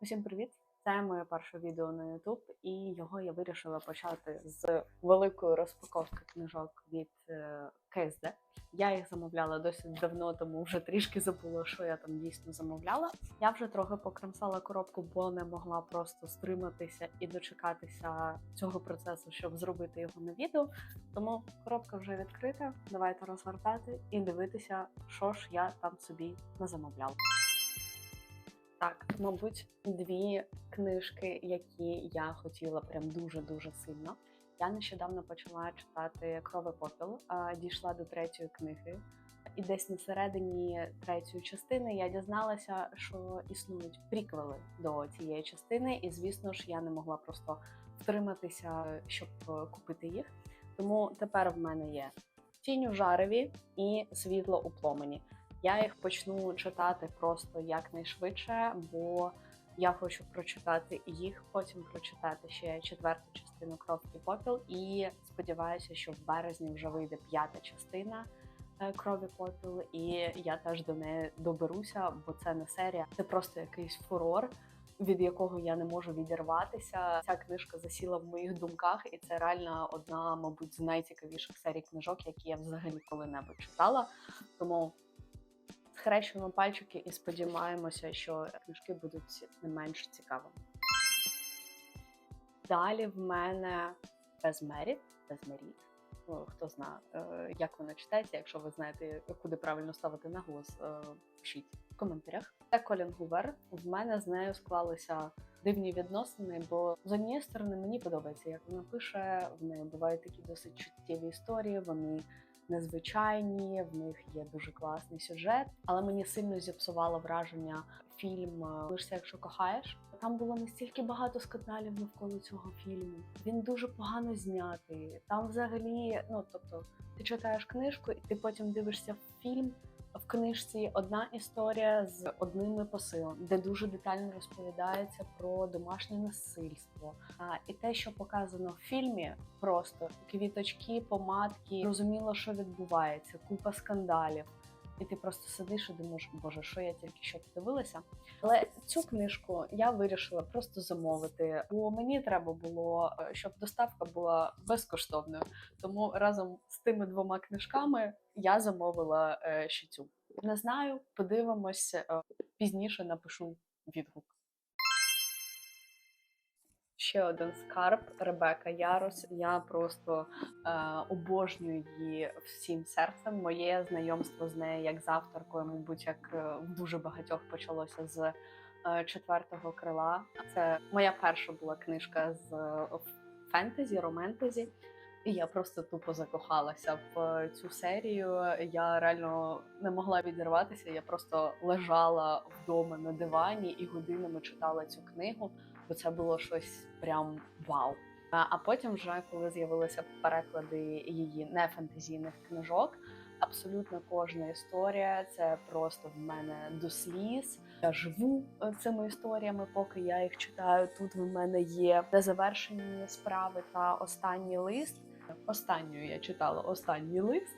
Усім привіт! Це моє перше відео на YouTube, і його я вирішила почати з великої розпаковки книжок від е, КСД. Я їх замовляла досить давно, тому вже трішки забула, що я там дійсно замовляла. Я вже трохи покремсала коробку, бо не могла просто стриматися і дочекатися цього процесу, щоб зробити його на відео. Тому коробка вже відкрита. Давайте розгортати і дивитися, що ж я там собі назамовляла. Так, мабуть, дві книжки, які я хотіла прям дуже-дуже сильно. Я нещодавно почала читати Крови попіл, дійшла до третьої книги. І десь на середині третьої частини я дізналася, що існують приквели до цієї частини, і звісно ж я не могла просто втриматися, щоб е, купити їх. Тому тепер в мене є тінь у жареві і світло у пломені. Я їх почну читати просто якнайшвидше, бо я хочу прочитати їх, потім прочитати ще четверту частину кров і попіл. І сподіваюся, що в березні вже вийде п'ята частина е, крові попіл, і я теж до неї доберуся, бо це не серія, це просто якийсь фурор. Від якого я не можу відірватися. Ця книжка засіла в моїх думках, і це реально одна, мабуть, з найцікавіших серій книжок, які я взагалі коли-небудь читала. Тому схрещуємо пальчики і сподіваємося, що книжки будуть не менш цікавими. Далі в мене безмерід, безмерід. Ну, Хто знає, е, як воно читається, якщо ви знаєте, куди правильно ставити наголос, е, пишіть в коментарях. Це Колін Гувер. В мене з нею склалися дивні відносини, бо з однієї сторони мені подобається, як вона пише. В неї бувають такі досить чуттєві історії. Вони незвичайні, в них є дуже класний сюжет, але мені сильно зіпсувало враження фільм е, Лишся, якщо кохаєш. Там було настільки багато скандалів навколо цього фільму. Він дуже погано знятий. Там, взагалі, ну тобто, ти читаєш книжку, і ти потім дивишся фільм. В книжці одна історія з одними посилами, де дуже детально розповідається про домашнє насильство. А і те, що показано в фільмі, просто квіточки, помадки, розуміло, що відбувається, купа скандалів. І ти просто сидиш і думаєш, боже, що я тільки що подивилася. Але цю книжку я вирішила просто замовити, бо мені треба було, е, щоб доставка була безкоштовною. Тому разом з тими двома книжками я замовила е, ще цю. Не знаю, подивимось е, пізніше напишу відгук. Ще один скарб Ребека Ярос. Я просто е, обожнюю її всім серцем. Моє знайомство з нею як з авторкою, мабуть, як е, в дуже багатьох почалося з е, четвертого крила. Це моя перша була книжка з е, фентезі, романтезі. І я просто тупо закохалася в е, цю серію. Я реально не могла відірватися. Я просто лежала вдома на дивані і годинами читала цю книгу, бо це було щось прям вау. А потім, вже коли з'явилися переклади її нефантазійних книжок, абсолютно кожна історія це просто в мене до сліз. Я живу е, цими історіями, поки я їх читаю. Тут в мене є незавершені справи та останній лист. Останньою я читала останній лист,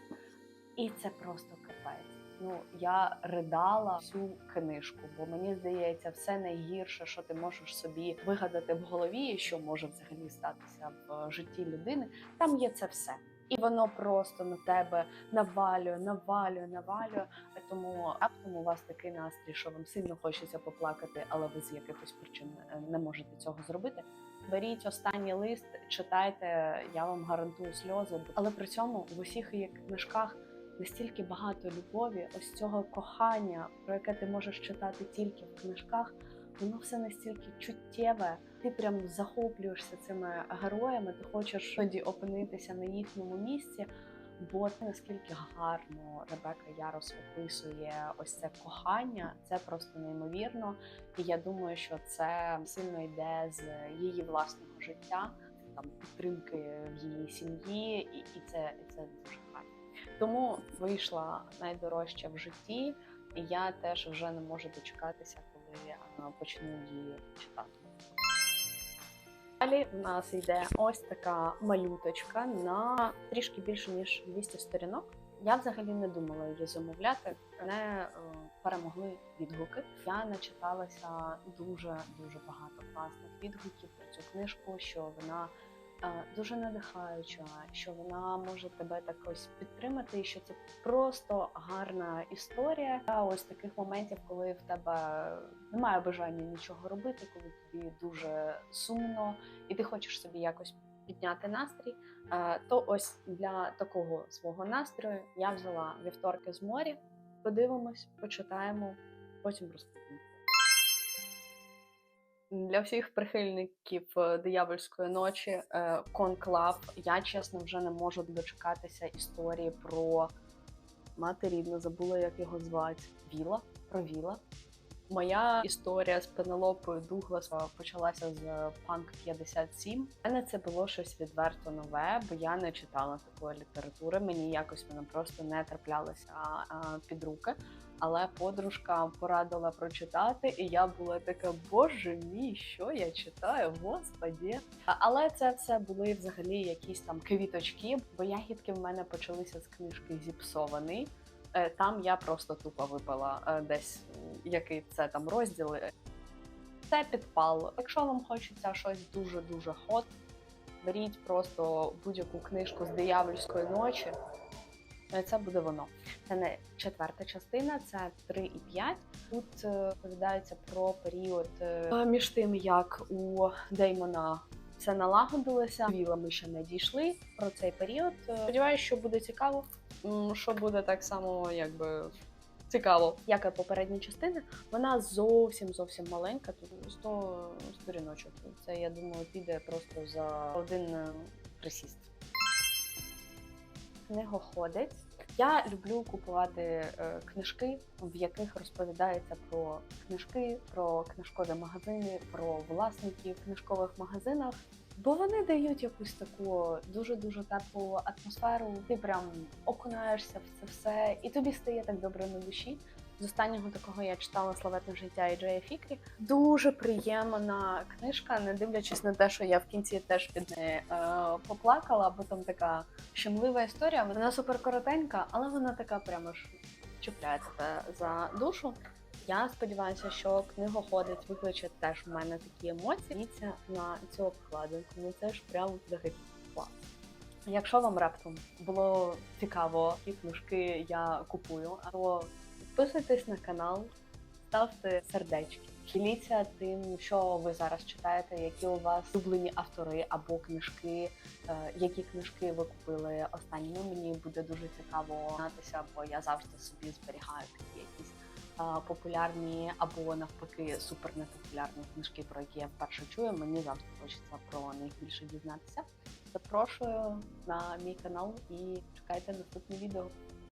і це просто капець. Ну я ридала всю книжку, бо мені здається, все найгірше, що ти можеш собі вигадати в голові, і що може взагалі статися в житті людини. Там є це все. І воно просто на тебе навалює, навалює, навалює. Тому раптом у вас такий настрій, що вам сильно хочеться поплакати, але ви з якихось причин е, не можете цього зробити. Беріть останній лист, читайте, я вам гарантую сльози. Але при цьому в усіх книжках настільки багато любові, ось цього кохання, про яке ти можеш читати тільки в книжках. Воно все настільки чуттєве. Ти прям захоплюєшся цими героями. Ти хочеш тоді опинитися на їхньому місці. Бо наскільки гарно Ребека Ярос описує ось це кохання, це просто неймовірно. І я думаю, що це сильно йде з її власного життя, там підтримки в її сім'ї, і, і це це дуже гарно. Тому вийшла найдорожча в житті, і я теж вже не можу дочекатися, коли я почну її читати. Далі в нас йде ось така малюточка на трішки більше ніж 200 сторінок. Я взагалі не думала її замовляти. Мене е, перемогли відгуки. Я начиталася дуже дуже багато класних відгуків про цю книжку, що вона е, дуже надихаюча, що вона може тебе так ось підтримати, і що це просто гарна історія. Та ось таких моментів, коли в тебе немає бажання нічого робити, коли тобі дуже сумно, і ти хочеш собі якось підняти настрій. Е, То ось для такого свого настрою я взяла вівторки з моря. Подивимось, почитаємо, потім розповімо. Для всіх прихильників е, диявольської ночі е, конклав. Я чесно вже не можу дочекатися історії про мати рідну, забула, як його звати. Віла про Віла. Моя історія з Пенелопою Дуглас почалася з Панк 57. У мене це було щось відверто нове, бо я не читала такої літератури. Мені якось вона просто не траплялася під руки. Але подружка порадила прочитати, і я була така, боже мій, що я читаю, господі. Але це все були взагалі якісь там квіточки, бо ягідки в мене почалися з книжки Зіпсований. Е, Там я просто тупо випила е, десь який це там розділ. Це підпал. Якщо вам хочеться щось дуже дуже хот, беріть просто будь-яку книжку з диявольської ночі. Е, Це буде воно. Це не четверта частина, це 3 і 5. Тут розповідається про період між тим, як у Деймона все налагодилося. Віла ми ще не дійшли про цей період. Сподіваюсь, що буде цікаво. Що буде так само, якби. Цікаво, як і попередні частини, вона зовсім зовсім маленька, тут 100 сторіночок. Це я думаю піде просто за один е, присіст книгоходець. Я люблю купувати е, книжки, в яких розповідається про книжки, про книжкові магазини, про власників книжкових магазинах. Бо вони дають якусь таку дуже дуже теплу атмосферу. Ти прям окунаєшся в це все, і тобі стає так добре на душі. З останнього такого я читала славетне життя і Джея Фікрі. Дуже приємна книжка, не дивлячись на те, що я в кінці теж під неї е, поплакала, бо там така щемлива історія. Вона супер коротенька, але вона така прямо ж чіпляє тебе за душу. Я сподіваюся, що книгоходець викличе теж в мене такі емоції. Дивіться на цю обкладинку. Ну це ж прямо взагалі клас. Якщо вам раптом було цікаво, які книжки я купую, то підписуйтесь на канал, ставте сердечки. Діліться тим, що ви зараз читаєте, які у вас улюблені автори або книжки, е, які книжки ви купили останніми. Мені буде дуже цікаво знатися, бо я завжди собі зберігаю такі якісь популярні або навпаки супер непопулярні книжки, про які я вперше чую. Мені завжди хочеться про них більше дізнатися. Запрошую на мій канал і чекайте наступне відео.